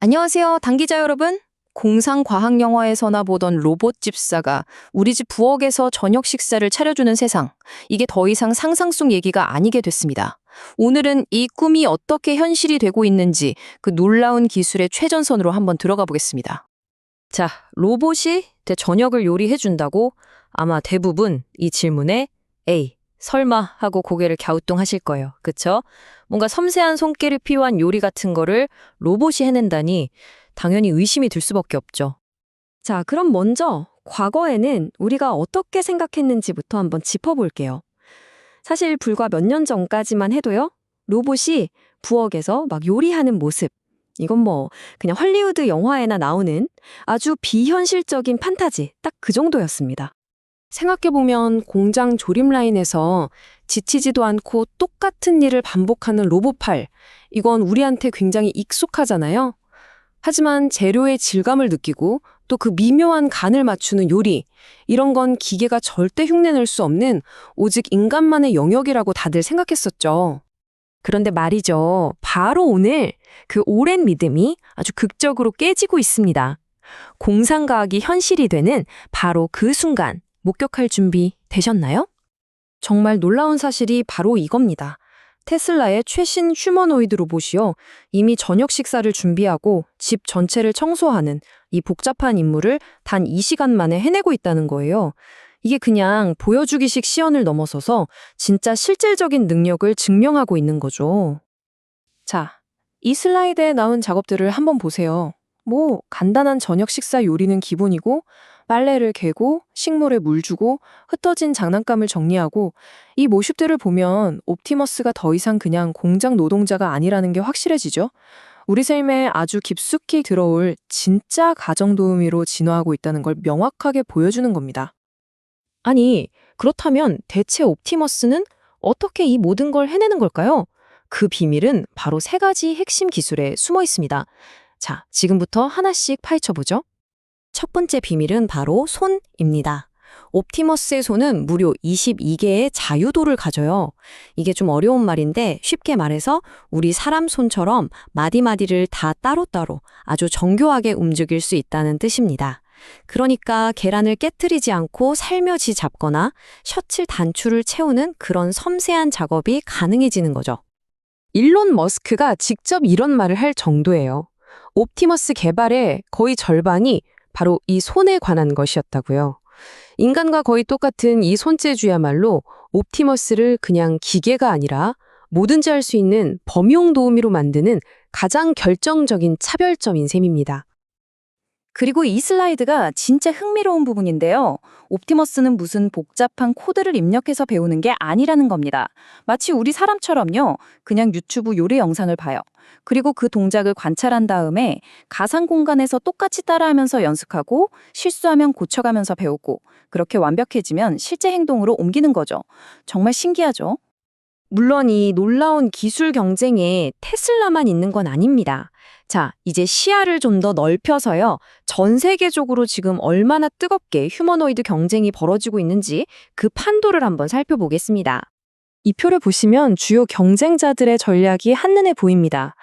안녕하세요, 당기자 여러분. 공상 과학 영화에서나 보던 로봇 집사가 우리 집 부엌에서 저녁 식사를 차려주는 세상. 이게 더 이상 상상 속 얘기가 아니게 됐습니다. 오늘은 이 꿈이 어떻게 현실이 되고 있는지 그 놀라운 기술의 최전선으로 한번 들어가 보겠습니다. 자, 로봇이 내 저녁을 요리해준다고 아마 대부분 이 질문에 에이, 설마 하고 고개를 갸우뚱하실 거예요. 그쵸? 뭔가 섬세한 손길이 필요한 요리 같은 거를 로봇이 해낸다니 당연히 의심이 들 수밖에 없죠. 자, 그럼 먼저 과거에는 우리가 어떻게 생각했는지부터 한번 짚어볼게요. 사실 불과 몇 년 전까지만 해도요, 로봇이 부엌에서 막 요리하는 모습, 이건 뭐 그냥 헐리우드 영화에나 나오는 아주 비현실적인 판타지, 딱 그 정도였습니다. 생각해보면 공장 조립 라인에서 지치지도 않고 똑같은 일을 반복하는 로봇팔, 이건 우리한테 굉장히 익숙하잖아요. 하지만 재료의 질감을 느끼고 또 그 미묘한 간을 맞추는 요리, 이런 건 기계가 절대 흉내낼 수 없는 오직 인간만의 영역이라고 다들 생각했었죠. 그런데 말이죠. 바로 오늘 그 오랜 믿음이 아주 극적으로 깨지고 있습니다. 공상과학이 현실이 되는 바로 그 순간, 목격할 준비 되셨나요? 정말 놀라운 사실이 바로 이겁니다. 테슬라의 최신 휴머노이드 로봇이요. 이미 저녁 식사를 준비하고 집 전체를 청소하는 이 복잡한 임무를 단 2시간 만에 해내고 있다는 거예요. 이게 그냥 보여주기식 시연을 넘어서서 진짜 실질적인 능력을 증명하고 있는 거죠. 자, 이 슬라이드에 나온 작업들을 한번 보세요. 뭐, 간단한 저녁 식사 요리는 기본이고, 빨래를 개고, 식물에 물 주고, 흩어진 장난감을 정리하고, 이 모습들을 보면 옵티머스가 더 이상 그냥 공장 노동자가 아니라는 게 확실해지죠? 우리 삶에 아주 깊숙이 들어올 진짜 가정 도우미로 진화하고 있다는 걸 명확하게 보여주는 겁니다. 아니, 그렇다면 대체 옵티머스는 어떻게 이 모든 걸 해내는 걸까요? 그 비밀은 바로 세 가지 핵심 기술에 숨어 있습니다. 자, 지금부터 하나씩 파헤쳐 보죠. 첫 번째 비밀은 바로 손입니다. 옵티머스의 손은 무려 22개의 자유도를 가져요. 이게 좀 어려운 말인데 쉽게 말해서 우리 사람 손처럼 마디마디를 다 따로따로 아주 정교하게 움직일 수 있다는 뜻입니다. 그러니까 계란을 깨뜨리지 않고 살며시 잡거나 셔츠 단추를 채우는 그런 섬세한 작업이 가능해지는 거죠. 일론 머스크가 직접 이런 말을 할 정도예요. 옵티머스 개발의 거의 절반이 바로 이 손에 관한 것이었다고요. 인간과 거의 똑같은 이 손재주야말로 옵티머스를 그냥 기계가 아니라 뭐든지 할 수 있는 범용 도우미로 만드는 가장 결정적인 차별점인 셈입니다. 그리고 이 슬라이드가 진짜 흥미로운 부분인데요. 옵티머스는 무슨 복잡한 코드를 입력해서 배우는 게 아니라는 겁니다. 마치 우리 사람처럼요. 그냥 유튜브 요리 영상을 봐요. 그리고 그 동작을 관찰한 다음에 가상 공간에서 똑같이 따라하면서 연습하고 실수하면 고쳐가면서 배우고 그렇게 완벽해지면 실제 행동으로 옮기는 거죠. 정말 신기하죠? 물론 이 놀라운 기술 경쟁에 테슬라만 있는 건 아닙니다. 자, 이제 시야를 좀 더 넓혀서요. 전 세계적으로 지금 얼마나 뜨겁게 휴머노이드 경쟁이 벌어지고 있는지 그 판도를 한번 살펴보겠습니다. 이 표를 보시면 주요 경쟁자들의 전략이 한눈에 보입니다.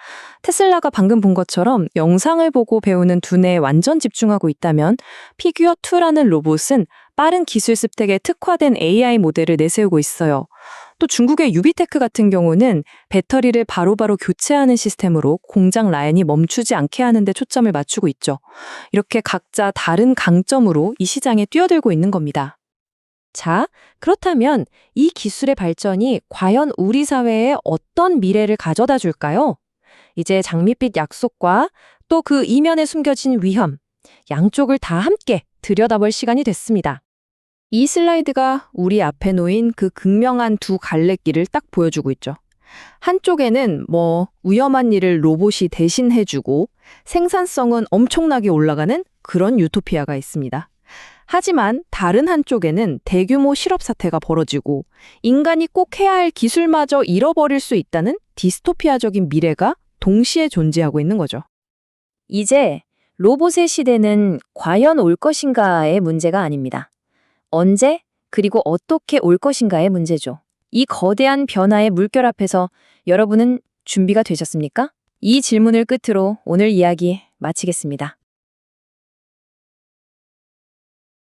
테슬라가 방금 본 것처럼 영상을 보고 배우는 두뇌에 완전 집중하고 있다면 피규어2라는 로봇은 빠른 기술 습득에 특화된 AI 모델을 내세우고 있어요. 또 중국의 유비테크 같은 경우는 배터리를 바로 바로 교체하는 시스템으로 공장 라인이 멈추지 않게 하는 데 초점을 맞추고 있죠. 이렇게 각자 다른 강점으로 이 시장에 뛰어들고 있는 겁니다. 자, 그렇다면 이 기술의 발전이 과연 우리 사회에 어떤 미래를 가져다 줄까요? 이제 장밋빛 약속과 또 그 이면에 숨겨진 위험, 양쪽을 다 함께 들여다볼 시간이 됐습니다. 이 슬라이드가 우리 앞에 놓인 그 극명한 두 갈래길을 딱 보여주고 있죠. 한쪽에는 뭐 위험한 일을 로봇이 대신 해주고 생산성은 엄청나게 올라가는 그런 유토피아가 있습니다. 하지만 다른 한쪽에는 대규모 실업 사태가 벌어지고 인간이 꼭 해야 할 기술마저 잃어버릴 수 있다는 디스토피아적인 미래가 동시에 존재하고 있는 거죠. 이제 로봇의 시대는 과연 올 것인가의 문제가 아닙니다. 언제 그리고 어떻게 올 것인가의 문제죠. 이 거대한 변화의 물결 앞에서 여러분은 준비가 되셨습니까? 이 질문을 끝으로 오늘 이야기 마치겠습니다.